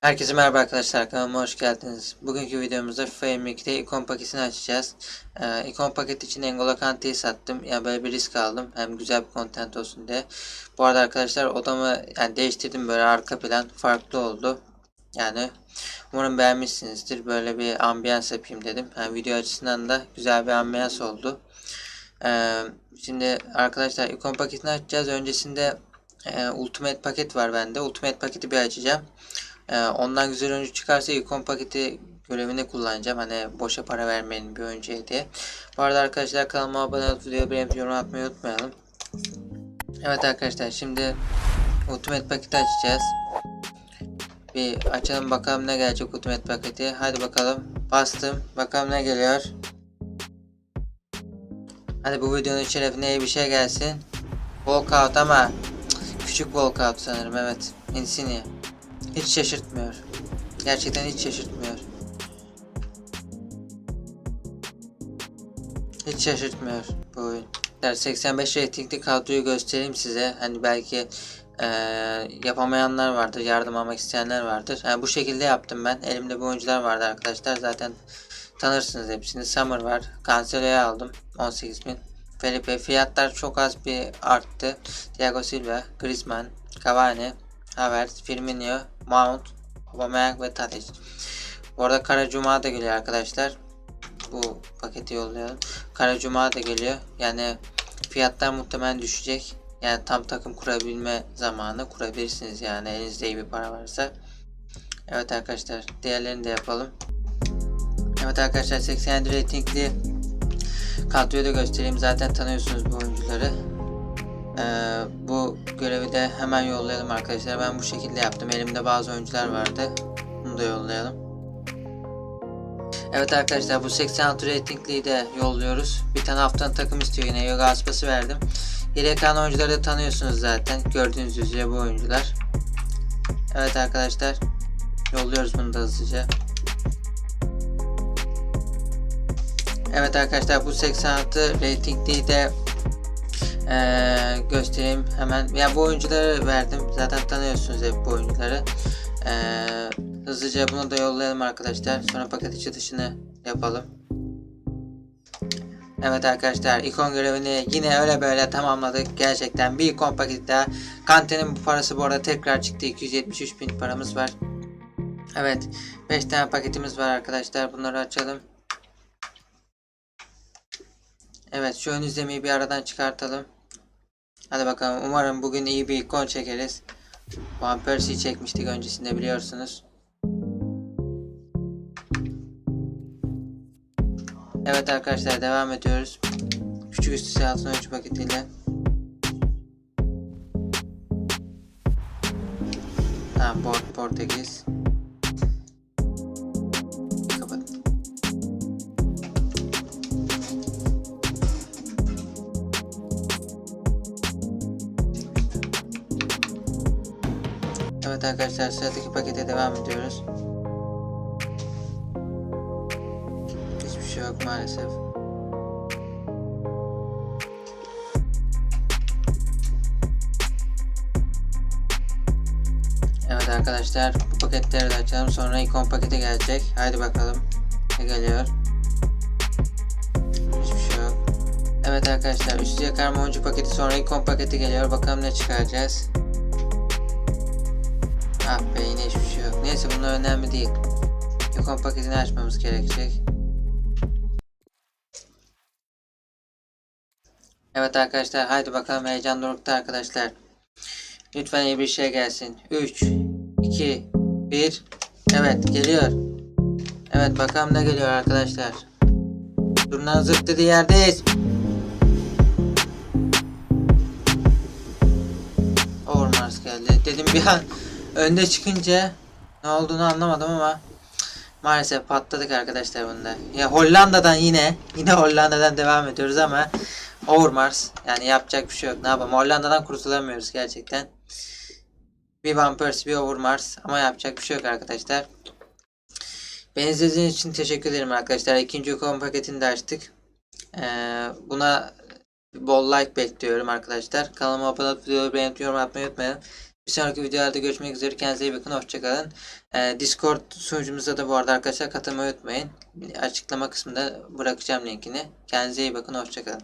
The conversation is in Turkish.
Herkese merhaba arkadaşlar kanalıma hoş geldiniz. Bugünkü videomuzda 22'de ikon paketini açacağız. Ee, ikon paket için N'Golo Kante'yi sattım. Yani böyle bir risk aldım. Hem güzel bir content olsun diye. Bu arada arkadaşlar odamı yani değiştirdim böyle arka plan farklı oldu. Yani umarım beğenmişsinizdir. Böyle bir ambiyans yapayım dedim. Yani video açısından da güzel bir ambiyans oldu. Ee, şimdi arkadaşlar ikon paketini açacağız. Öncesinde e, Ultimate paket var bende. Ultimate paketi bir açacağım. Ee, ondan güzel oyuncu çıkarsa ikon paketi görevini kullanacağım. Hani boşa para vermeyin bir oyuncuya diye. Bu arada arkadaşlar kanalıma abone olup videoya beğenip yorum atmayı unutmayalım. Evet arkadaşlar şimdi Ultimate paketi açacağız. Bir açalım bakalım ne gelecek Ultimate paketi. Hadi bakalım. Bastım. Bakalım ne geliyor. Hadi bu videonun şerefine iyi bir şey gelsin. Walkout ama küçük walkout sanırım evet. Insigne. Hiç şaşırtmıyor. Gerçekten hiç şaşırtmıyor. Hiç şaşırtmıyor bu oyun. Der 85 ratingli kadroyu göstereyim size. Hani belki eee, yapamayanlar vardır, yardım almak isteyenler vardır. Yani bu şekilde yaptım ben. Elimde bu oyuncular vardı arkadaşlar. Zaten tanırsınız hepsini. Summer var. Cancelo'yu aldım. 18.000. Felipe fiyatlar çok az bir arttı. Thiago Silva, Griezmann, Cavani, Havertz, Firmino, Mount, Aubameyang ve Tadic. Bu arada Kara Cuma da geliyor arkadaşlar. Bu paketi yollayalım. Kara Cuma da geliyor. Yani fiyatlar muhtemelen düşecek. Yani tam takım kurabilme zamanı kurabilirsiniz yani elinizde iyi bir para varsa. Evet arkadaşlar diğerlerini de yapalım. Evet arkadaşlar 87 ratingli kadroyu da göstereyim. Zaten tanıyorsunuz bu oyuncuları. Ee, bu görevi de hemen yollayalım arkadaşlar. Ben bu şekilde yaptım. Elimde bazı oyuncular vardı. Bunu da yollayalım. Evet arkadaşlar bu 86 ratingliyi de yolluyoruz. Bir tane haftanın takım istiyor yine. Yoga aspası verdim. Geriye kalan oyuncuları da tanıyorsunuz zaten. Gördüğünüz üzere bu oyuncular. Evet arkadaşlar. Yolluyoruz bunu da hızlıca. Evet arkadaşlar bu 86 ratingliyi de ee, göstereyim hemen. Ya bu oyuncuları verdim. Zaten tanıyorsunuz hep bu oyuncuları. Ee, hızlıca bunu da yollayalım arkadaşlar. Sonra paket açılışını yapalım. Evet arkadaşlar ikon görevini yine öyle böyle tamamladık. Gerçekten bir ikon paketi daha. Kantenin bu parası bu arada tekrar çıktı. 273 bin paramız var. Evet 5 tane paketimiz var arkadaşlar. Bunları açalım. Evet şu ön izlemeyi bir aradan çıkartalım. Hadi bakalım umarım bugün iyi bir ikon çekeriz. Van Persie çekmiştik öncesinde biliyorsunuz. Evet arkadaşlar devam ediyoruz. Küçük üstü altın oyuncu paketiyle. Tamam Port Portekiz. Evet arkadaşlar sıradaki pakete devam ediyoruz. Hiçbir şey yok maalesef. Evet arkadaşlar bu paketleri de açalım sonra ikon paketi gelecek. Haydi bakalım ne geliyor. Hiçbir şey yok. Evet arkadaşlar üstü yakarma oyuncu paketi sonra ikon paketi geliyor. Bakalım ne çıkaracağız. Ah be yine hiçbir şey yok. Neyse bunlar önemli değil. Ikon paketini açmamız gerekecek. Evet arkadaşlar haydi bakalım heyecan dorukta arkadaşlar. Lütfen iyi bir şey gelsin. 3, 2, 1. Evet geliyor. Evet bakalım ne geliyor arkadaşlar. Durnan zırt dediği yerdeyiz. Overmars geldi. Dedim bir an önde çıkınca ne olduğunu anlamadım ama maalesef patladık arkadaşlar bunda. Ya Hollanda'dan yine yine Hollanda'dan devam ediyoruz ama Overmars yani yapacak bir şey yok. Ne yapalım Hollanda'dan kurtulamıyoruz gerçekten. Bir Van bir Overmars ama yapacak bir şey yok arkadaşlar. Beni izlediğiniz için teşekkür ederim arkadaşlar. İkinci ikon paketini de açtık. Ee, buna bol like bekliyorum arkadaşlar. Kanalıma abone olup videoyu beğenip yorum atmayı unutmayın. Bir sonraki videolarda görüşmek üzere. Kendinize iyi bakın. Hoşçakalın. Ee, Discord sunucumuzda da bu arada arkadaşlar katılmayı unutmayın. Açıklama kısmında bırakacağım linkini. Kendinize iyi bakın. Hoşçakalın.